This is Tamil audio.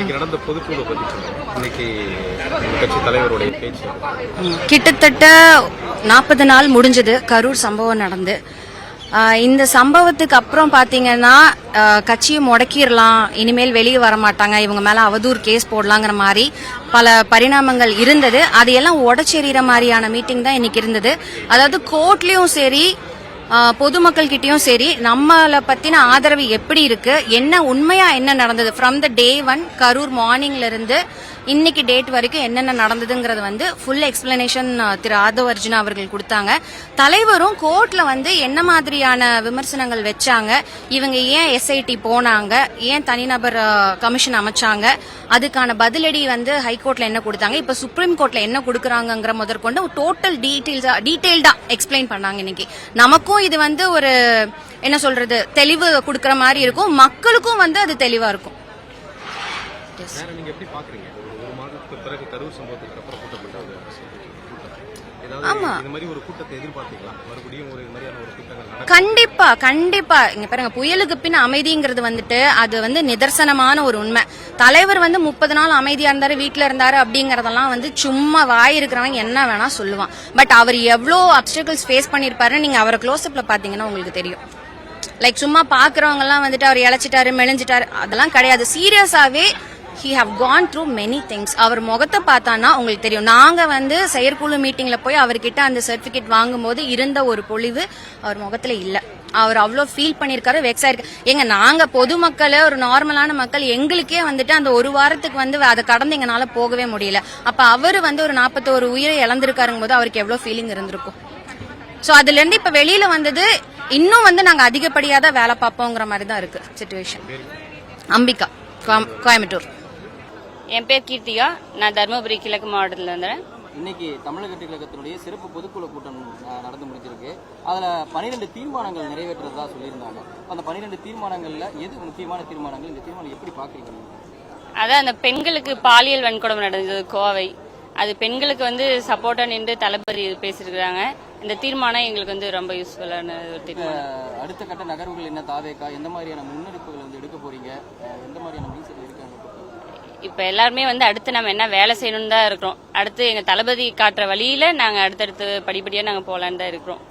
இன்னைக்கு நடந்த பொதுக்குழு பத்தி இன்னைக்கு கட்சி தலைவருடைய பேச்சு. கிட்டத்தட்ட நாற்பது நாள் முடிஞ்சது கரூர் சம்பவம் நடந்து. இந்த சம்பவத்துக்கு அப்புறம் பாத்தீங்கன்னா கட்சியை முடக்கிடலாம் இனிமேல் வெளியே வர மாட்டாங்க இவங்க மேல அவதூறு கேஸ் போடலாங்கிற மாதிரி பல பரிணாமங்கள் இருந்தது. அதையெல்லாம் உடச்செறிகிற மாதிரியான மீட்டிங் தான் இன்னைக்கு இருந்தது. அதாவது கோர்ட்லயும் சரி பொதுமக்கள் கிட்டயும் சரி நம்மளை பத்தின ஆதரவு எப்படி இருக்கு? என்ன உண்மையா என்ன நடந்தது? From the day one Karur மார்னிங்ல இருந்து இன்னைக்கு டேட் வரைக்கும் என்னென்ன நடந்ததுங்கிறது வந்து ஃபுல் எக்ஸ்பிளனேஷன் திரு ஆதவ் அர்ஜுனா அவர்கள் கொடுத்தாங்க. தலைவரும் கோர்ட்ல வந்து என்ன மாதிரியான விமர்சனங்கள் வச்சாங்க? இவங்க ஏன் எஸ்ஐடி போனாங்க? ஏன் தனிநபர் கமிஷன் அமைச்சாங்க? அதுக்கான பதிலடி வந்து ஹைகோர்ட்ல என்ன கொடுத்தாங்க? இப்ப சுப்ரீம் கோர்ட்ல என்ன கொடுக்குறாங்கிற முதற்கொண்டு டோட்டல் டீட்டெயில்ஸா டீட்டெயில்டா எக்ஸ்பிளைன் பண்ணாங்க இன்னைக்கு. நமக்கும் இது வந்து ஒரு என்ன சொல்றது தெளிவு கொடுக்கற மாதிரி இருக்கும். மக்களுக்கும் வந்து அது தெளிவா இருக்கும். நீங்க எப்படி பாக்குறீங்க? ஒரு மாதத்துக்கு பிறகு கரூர் சம்பவத்துக்கு அப்புறம் கூட்டப்பட்ட கூட்டம் ஏதாவது நடக்கும். கண்டிப்பா கண்டிப்பா. இங்க பாருங்க புயலுக்கு பின் அமைதிங்கிறது வந்துட்டு அது வந்து நிதர்சனமான ஒரு உண்மை. தலைவர் வந்து முப்பது நாள் அமைதியா இருந்தாரு வீட்ல இருந்தாரு அப்படிங்கறதெல்லாம் வந்து சும்மா வாய் இருக்கிறவங்க என்ன வேணா சொல்லுவான். பட் அவர் எவ்வளோ அப்டக்கிள்ஸ் ஃபேஸ் பண்ணிருப்பாருன்னு நீங்க அவரை க்ளோஸ்அப்ல பாத்தீங்கன்னா உங்களுக்கு தெரியும். லைக் சும்மா பாக்குறவங்க எல்லாம் வந்துட்டு அவர் இழைச்சிட்டாரு மெலிஞ்சிட்டாரு அதெல்லாம் கிடையாது. சீரியஸாவே he have gone through many things அவர் முகத்தை பார்த்தான்னா உங்களுக்கு தெரியும். நாங்க வந்து செயற்குழு மீட்டிங்ல போய் அவர்கிட்ட அந்த சர்டிபிகேட் வாங்கும்போது இருந்த ஒரு பொழிவு அவர் முகத்துல இல்ல. அவர் அவ்வளோ ஃபீல் பண்ணியிருக்காரு வெக்ஸ் ஆயிருக்கு. ஏங்க நாங்க பொதுமக்கள் ஒரு நார்மலான மக்கள் எங்களுக்கே வந்துட்டு அந்த ஒரு வாரத்துக்கு வந்து அதை கடந்து எங்களால போகவே முடியல. அப்ப அவர் வந்து ஒரு நாற்பத்தோரு உயிரை இழந்திருக்காருங்க போது அவருக்கு எவ்வளவு ஃபீலிங் இருந்திருக்கும். சோ அதுல இருந்து இப்ப வெளியில வந்தது இன்னும் வந்து நாங்க அதிகப்படியா தான் வேலை பார்ப்போங்கிற மாதிரி தான் இருக்கு சுச்சுவேஷன் அம்பிகா கோயம்- கோயம்புத்தூர். என் பேர் கீர்த்திகா. நான் தருமபுரி கிழக்கு மாவட்டத்தில் இருந்தேன் இன்னைக்கு தமிழக கழகத்தினுடைய சிறப்பு பொதுக்குழு கூட்டம் நடந்து முடிஞ்சிருக்கு. அதுல பனிரெண்டு தீர்மானங்கள் நிறைவேற்றுறதா சொல்லியிருந்தாங்க. அந்த பனிரெண்டு தீர்மானங்கள்ல எது முக்கியமான தீர்மானங்கள்? இந்த தீர்மானம் எப்படி பாக்குறீங்க? அதான் அந்த பெண்களுக்கு பாலியல் வன்கொடுமை நடந்தது கோவை. அது பெண்களுக்கு வந்து சப்போர்ட்டா நின்று தளபதி பேசியிருக்கிறாங்க. இந்த தீர்மானம் எங்களுக்கு வந்து ரொம்ப யூஸ்ஃபுல்லான ஒரு தீர்மானம். அடுத்த கட்ட நகர்வுகள் என்ன? தாவேக்கா? எந்த மாதிரியான முன்னெடுப்புகள் வந்து எடுக்க போறீங்க? எந்த மாதிரியான இப்ப எல்லாருமே வந்து அடுத்து நம்ம என்ன வேலை செய்யணும்னு தான் இருக்கிறோம். அடுத்து எங்க தளபதி காட்டுற வழியில நாங்க அடுத்தடுத்து படிப்படியா நாங்க போலான்னு தான் இருக்கிறோம்.